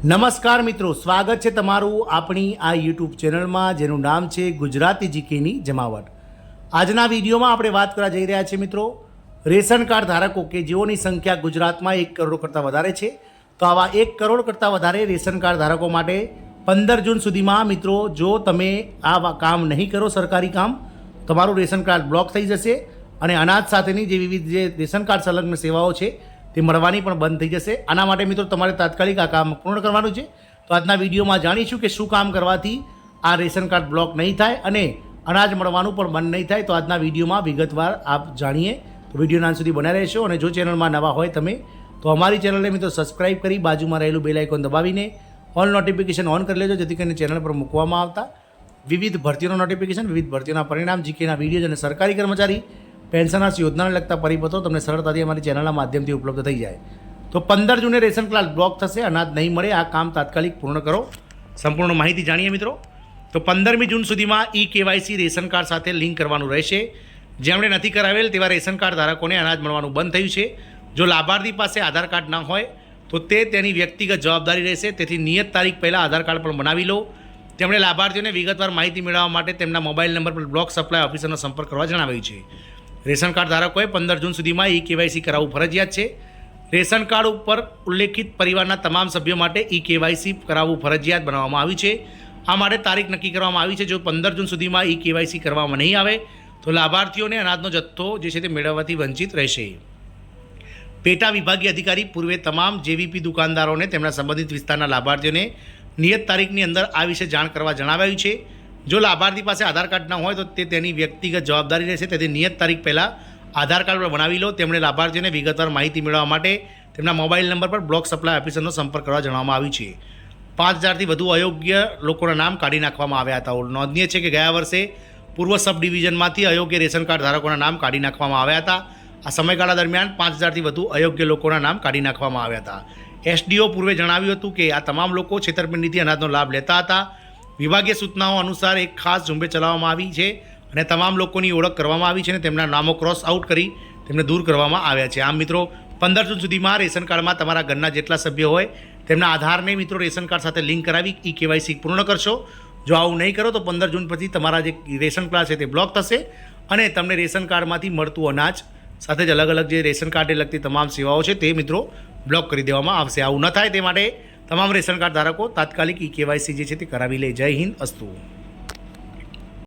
નમસ્કાર મિત્રો, સ્વાગત છે તમારું આપણી આ યુટ્યુબ ચેનલમાં, જેનું નામ છે ગુજરાતી જીકેની જમાવટ. આજના વિડીયોમાં આપણે વાત કરવા જઈ રહ્યા છીએ મિત્રો, રેશન કાર્ડ ધારકો કે જેઓની સંખ્યા ગુજરાતમાં એક કરોડ કરતાં વધારે છે, તો આવા એક કરોડ કરતાં વધારે રેશન કાર્ડ ધારકો માટે પંદર જૂન સુધીમાં મિત્રો, જો તમે આ કામ નહીં કરો, સરકારી કામ, તમારું રેશન કાર્ડ બ્લોક થઈ જશે અને અનાજ સાથેની જે વિવિધ જે રેશન કાર્ડ સંલગ્ન સેવાઓ છે તે મળવાની પણ બંધ થઈ જશે. આના માટે મિત્રો તમારે તાત્કાલિક આ કામ પૂર્ણ કરવાનું છે. તો આજના વિડીયોમાં જાણીશું કે શું કામ કરવાથી આ રેશન કાર્ડ બ્લોક નહીં થાય અને અનાજ મળવાનું પણ બંધ નહીં થાય. તો આજના વિડીયોમાં વિગતવાર આપ જાણીએ. તો વિડીયોના અંત સુધી બન્યા રહેશો અને જો ચેનલમાં નવા હોય તમે, તો અમારી ચેનલને મિત્રો સબસ્ક્રાઇબ કરી બાજુમાં રહેલું બેલ આઇકોન દબાવીને ઓલ નોટિફિકેશન ઓન કરી લેજો, જેથી કરીને ચેનલ પર મૂકવામાં આવતા વિવિધ ભરતીઓના નોટિફિકેશન, વિવિધ ભરતીઓના પરિણામ, જીકેના વીડિયો અને સરકારી કર્મચારી પેન્શનર્સ યોજનાને લગતા પરિપત્રો તમને સરળતાથી અમારી ચેનલના માધ્યમથી ઉપલબ્ધ થઈ જાય. તો પંદર જૂને રેશન કાર્ડ બ્લોક થશે, અનાજ નહીં મળે, આ કામ તાત્કાલિક પૂર્ણ કરો. સંપૂર્ણ માહિતી જાણીએ મિત્રો. તો પંદરમી જૂન સુધીમાં ઈ કેવાયસી રેશન કાર્ડ સાથે લિંક કરવાનું રહેશે. જેમણે નથી કરાવેલ તેવા રેશન કાર્ડ ધારકોને અનાજ મળવાનું બંધ થયું છે. જો લાભાર્થી પાસે આધાર કાર્ડ ના હોય, તો તે તેની વ્યક્તિગત જવાબદારી રહેશે. તેથી નિયત તારીખ પહેલાં આધાર કાર્ડ પણ બનાવી લો. તેમણે લાભાર્થીઓને વિગતવાર માહિતી મેળવવા માટે તેમના મોબાઈલ નંબર પર બ્લોક સપ્લાય ઓફિસરનો સંપર્ક કરવા જણાવ્યું છે. રેશન કાર્ડ ધારકોએ પંદર જૂન સુધીમાં ઈ કેવાયસી કરાવવું ફરજિયાત છે. રેશન કાર્ડ ઉપર ઉલ્લેખિત પરિવારના તમામ સભ્યો માટે ઈ કેવાયસી કરાવવું ફરજિયાત બનાવવામાં આવ્યું છે. આ માટે તારીખ નક્કી કરવામાં આવી છે. જો પંદર જૂન સુધીમાં ઈ કેવાયસી કરવામાં નહીં આવે, તો લાભાર્થીઓને અનાજનો જથ્થો જે છે તે મેળવવાથી વંચિત રહેશે. પેટા વિભાગીય અધિકારી પૂર્વે તમામ જેવીપી દુકાનદારોને તેમના સંબંધિત વિસ્તારના લાભાર્થીઓને નિયત તારીખની અંદર આ વિશે જાણ કરવા જણાવાયું છે. જો લાભાર્થી પાસે આધાર કાર્ડ ન હોય તો તે તેની વ્યક્તિગત જવાબદારી રહેશે. તેથી નિયત તારીખ પહેલાં આધાર કાર્ડ પર બનાવી લો. તેમણે લાભાર્થીઓને વિગતવાર માહિતી મેળવવા માટે તેમના મોબાઈલ નંબર પર બ્લોક સપ્લાય ઓફિસરનો સંપર્ક કરવા જણાવવામાં આવ્યું છે. પાંચ હજારથી વધુ અયોગ્ય લોકોના નામ કાઢી નાખવામાં આવ્યા હતા. નોંધનીય છે કે ગયા વર્ષે પૂર્વ સબ ડિવિઝનમાંથી અયોગ્ય રેશન કાર્ડ ધારકોના નામ કાઢી નાખવામાં આવ્યા હતા. આ સમયગાળા દરમિયાન પાંચ હજારથી વધુ અયોગ્ય લોકોના નામ કાઢી નાખવામાં આવ્યા હતા. એસડીઓ પૂર્વે જણાવ્યું હતું કે આ તમામ લોકો છેતરપિંડીથી અનાજનો લાભ લેતા હતા. વિભાગીય સૂચનાઓ અનુસાર એક ખાસ ઝુંબેશ ચલાવવામાં આવી છે અને તમામ લોકોની ઓળખ કરવામાં આવી છે અને તેમના નામો ક્રોસ આઉટ કરી તેમને દૂર કરવામાં આવ્યા છે. આમ મિત્રો, પંદર જૂન સુધીમાં રેશન કાર્ડમાં તમારા ઘરના જેટલા સભ્યો હોય, તેમના આધારને મિત્રો રેશન કાર્ડ સાથે લિંક કરાવી ઈ કેવાયસી પૂર્ણ કરશો. જો આવું નહીં કરો તો પંદર જૂન પછી તમારા જે રેશન કાર્ડ છે તે બ્લોક થશે અને તમને રેશન કાર્ડમાંથી મળતું અનાજ સાથે જ અલગ અલગ જે રેશન કાર્ડને લગતી તમામ સેવાઓ છે તે મિત્રો બ્લોક કરી દેવામાં આવશે. આવું ન થાય તે માટે તમામ રેશન કાર્ડ ધારકો તાત્કાલિક ઈ કેવાયસી જે છે તે કરાવી લે. જય હિન્દ, અસ્તુ.